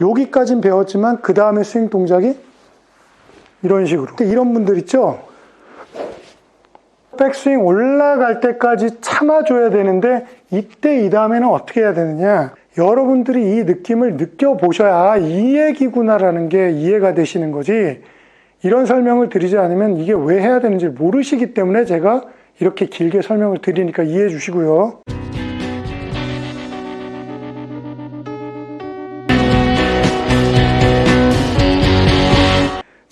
여기까진 배웠지만 그 다음에 스윙 동작이 이런 식으로. 이런 분들 있죠? 백스윙 올라갈 때까지 참아줘야 되는데 이때 이 다음에는 어떻게 해야 되느냐? 여러분들이 이 느낌을 느껴보셔야 아, 이 얘기구나라는 게 이해가 되시는 거지 이런 설명을 드리지 않으면 이게 왜 해야 되는지 모르시기 때문에 제가 이렇게 길게 설명을 드리니까 이해해 주시고요.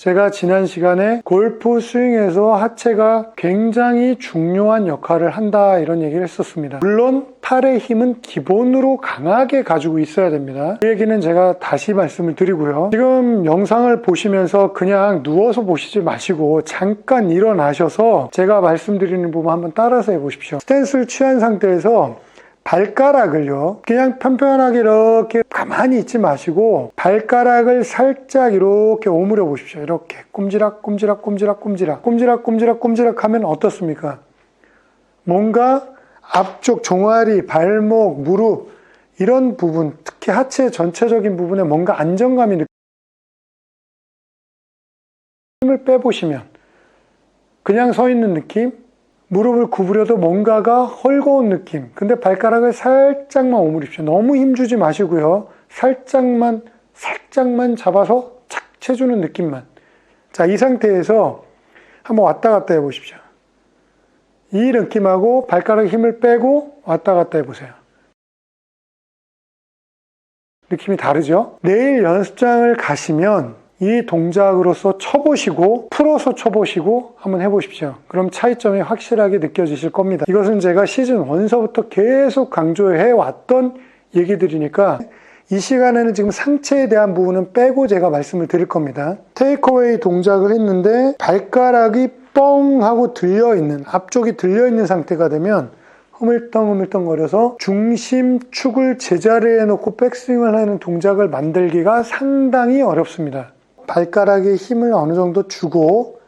제가 지난 시간에 골프 스윙에서 하체가 굉장히 중요한 역할을 한다 이런 얘기를 했었습니다. 물론 팔의 힘은 기본으로 강하게 가지고 있어야 됩니다. 그 얘기는 제가 다시 말씀을 드리고요. 지금 영상을 보시면서 그냥 누워서 보시지 마시고 잠깐 일어나셔서 제가 말씀드리는 부분 한번 따라서 해보십시오. 스탠스를 취한 상태에서 발가락을요, 그냥 편편하게 이렇게 가만히 있지 마시고, 발가락을 살짝 이렇게 오므려 보십시오. 이렇게. 꼼지락, 꼼지락, 꼼지락, 꼼지락. 꼼지락, 꼼지락, 꼼지락 하면 어떻습니까? 뭔가 앞쪽 종아리, 발목, 무릎, 이런 부분, 특히 하체 전체적인 부분에 뭔가 안정감이 느껴 힘을 빼보시면, 그냥 서 있는 느낌, 무릎을 구부려도 뭔가가 헐거운 느낌. 근데 발가락을 살짝만 오므립시오. 너무 힘주지 마시고요. 살짝만, 살짝만 잡아서 착 채주는 느낌만. 자, 이 상태에서 한번 왔다 갔다 해보십시오. 이 느낌하고 발가락 힘을 빼고 왔다 갔다 해보세요. 느낌이 다르죠? 내일 연습장을 가시면 이 동작으로서 쳐보시고 풀어서 쳐보시고 한번 해보십시오. 그럼 차이점이 확실하게 느껴지실 겁니다. 이것은 제가 시즌 1서부터 계속 강조해 왔던 얘기들이니까 이 시간에는 지금 상체에 대한 부분은 빼고 제가 말씀을 드릴 겁니다. 테이크어웨이 동작을 했는데 발가락이 뻥 하고 들려있는 앞쪽이 들려있는 상태가 되면 흐물덩흐물덩 거려서 중심 축을 제자리에 놓고 백스윙을 하는 동작을 만들기가 상당히 어렵습니다. 발가락에 힘을 어느 정도 주고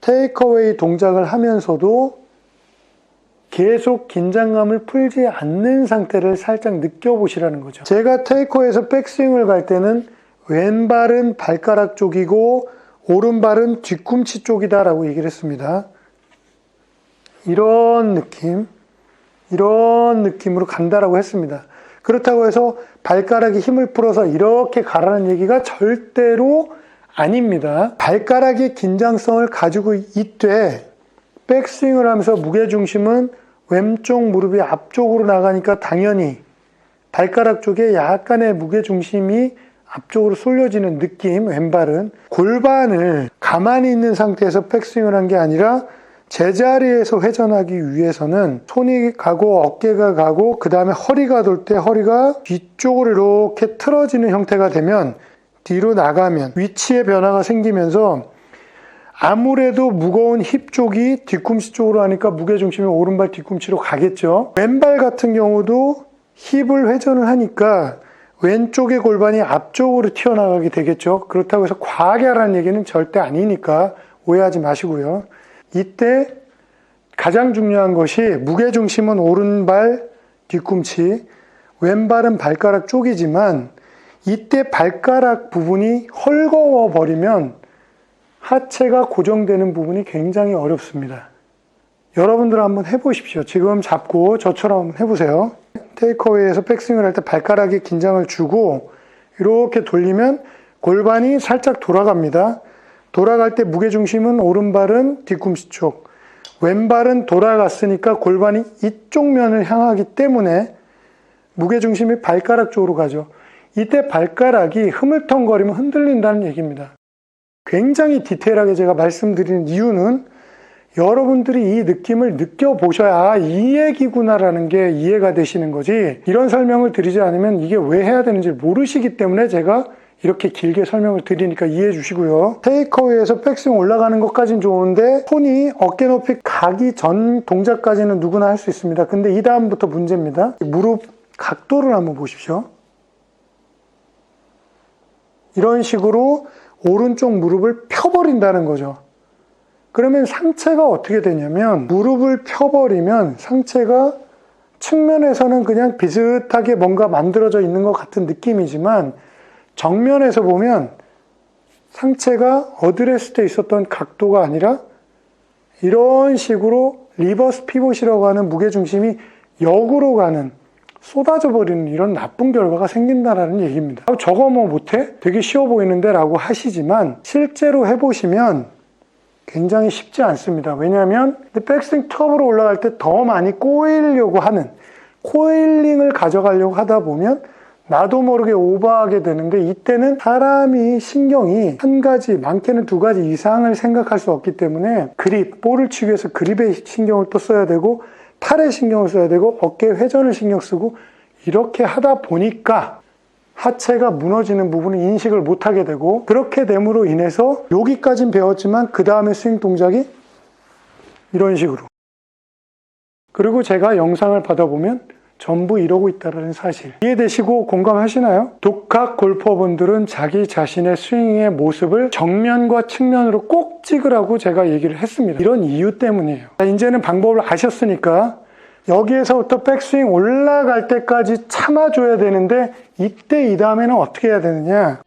테이크어웨이 동작을 하면서도 계속 긴장감을 풀지 않는 상태를 살짝 느껴보시라는 거죠. 제가 테이크어에서 백스윙을 갈 때는 왼발은 발가락 쪽이고 오른발은 뒤꿈치 쪽이다라고 얘기를 했습니다. 이런 느낌, 이런 느낌으로 간다라고 했습니다. 그렇다고 해서 발가락에 힘을 풀어서 이렇게 가라는 얘기가 절대로 아닙니다. 발가락의 긴장성을 가지고 있되 백스윙을 하면서 무게중심은 왼쪽 무릎이 앞쪽으로 나가니까 당연히 발가락 쪽에 약간의 무게중심이 앞쪽으로 쏠려지는 느낌, 왼발은 골반을 가만히 있는 상태에서 백스윙을 한 게 아니라 제자리에서 회전하기 위해서는 손이 가고 어깨가 가고 그 다음에 허리가 돌 때 허리가 뒤쪽으로 이렇게 틀어지는 형태가 되면 뒤로 나가면 위치의 변화가 생기면서 아무래도 무거운 힙 쪽이 뒤꿈치 쪽으로 하니까 무게중심이 오른발 뒤꿈치로 가겠죠. 왼발 같은 경우도 힙을 회전을 하니까 왼쪽의 골반이 앞쪽으로 튀어나가게 되겠죠. 그렇다고 해서 과하게 하라는 얘기는 절대 아니니까 오해하지 마시고요. 이때 가장 중요한 것이 무게중심은 오른발 뒤꿈치, 왼발은 발가락 쪽이지만 이때 발가락 부분이 헐거워 버리면 하체가 고정되는 부분이 굉장히 어렵습니다. 여러분들 한번 해보십시오. 지금 잡고 저처럼 해보세요. 테이크어웨이에서 백스윙을 할 때 발가락에 긴장을 주고 이렇게 돌리면 골반이 살짝 돌아갑니다. 돌아갈 때 무게중심은 오른발은 뒤꿈치 쪽, 왼발은 돌아갔으니까 골반이 이쪽 면을 향하기 때문에 무게중심이 발가락 쪽으로 가죠. 이때 발가락이 흐물텅거리면 흔들린다는 얘기입니다. 굉장히 디테일하게 제가 말씀드리는 이유는 여러분들이 이 느낌을 느껴보셔야 아, 이 얘기구나라는 게 이해가 되시는 거지 이런 설명을 드리지 않으면 이게 왜 해야 되는지 모르시기 때문에 제가 이렇게 길게 설명을 드리니까 이해해 주시고요. 테이크어웨이에서 백스윙 올라가는 것까진 좋은데 손이 어깨 높이 가기 전 동작까지는 누구나 할 수 있습니다. 근데 이 다음부터 문제입니다. 무릎 각도를 한번 보십시오. 이런 식으로 오른쪽 무릎을 펴버린다는 거죠. 그러면 상체가 어떻게 되냐면 무릎을 펴버리면 상체가 측면에서는 그냥 비슷하게 뭔가 만들어져 있는 것 같은 느낌이지만 정면에서 보면 상체가 어드레스 때 있었던 각도가 아니라 이런 식으로 리버스 피봇이라고 하는 무게중심이 역으로 가는 쏟아져 버리는 이런 나쁜 결과가 생긴다라는 얘기입니다. 아, 저거 뭐 못해? 되게 쉬워 보이는데 라고 하시지만 실제로 해보시면 굉장히 쉽지 않습니다. 왜냐하면 백스윙 톱으로 올라갈 때 더 많이 꼬이려고 하는 코일링을 가져가려고 하다 보면 나도 모르게 오버하게 되는데 이때는 사람이 신경이 한 가지, 많게는 두 가지 이상을 생각할 수 없기 때문에 그립, 볼을 치기 위해서 그립에 신경을 또 써야 되고 팔에 신경을 써야 되고 어깨 회전을 신경 쓰고 이렇게 하다 보니까 하체가 무너지는 부분을 인식을 못하게 되고 그렇게 됨으로 인해서 여기까진 배웠지만 그 다음에 스윙 동작이 이런 식으로. 그리고 제가 영상을 받아보면 전부 이러고 있다는 사실 이해되시고 공감하시나요? 독학 골퍼분들은 자기 자신의 스윙의 모습을 정면과 측면으로 꼭 찍으라고 제가 얘기를 했습니다. 이런 이유 때문이에요. 자, 이제는 방법을 아셨으니까 여기에서부터 백스윙 올라갈 때까지 참아줘야 되는데 이때 이 다음에는 어떻게 해야 되느냐